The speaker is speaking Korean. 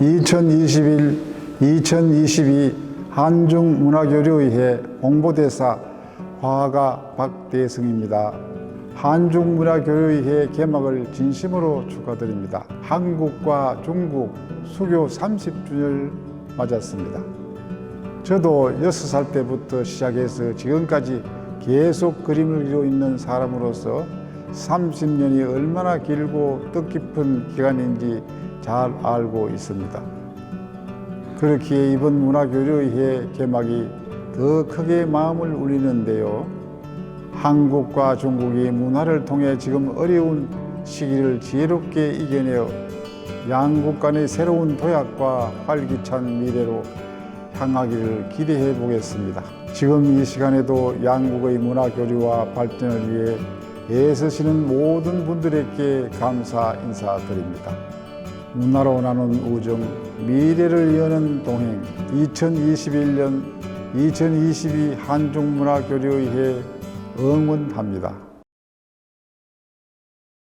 2021, 2022 한중문화교류의회 홍보대사 화가 박대성입니다. 한중문화교류의회 개막을 진심으로 축하드립니다. 한국과 중국 수교 30주년을 맞았습니다. 저도 6살 때부터 시작해서 지금까지 계속 그림을 그리고 있는 사람으로서 30년이 얼마나 길고 뜻깊은 기간인지 잘 알고 있습니다. 그렇기에 이번 문화교류의회 개막이 더 크게 마음을 울리는데요. 한국과 중국이 문화를 통해 지금 어려운 시기를 지혜롭게 이겨내어 양국 간의 새로운 도약과 활기찬 미래로 향하기를 기대해 보겠습니다. 지금 이 시간에도 양국의 문화 교류와 발전을 위해 애쓰시는 모든 분들에게 감사 인사드립니다. 문화로 나눈 우정, 미래를 여는 동행, 2021년 2022 한중문화교류의회 응원합니다.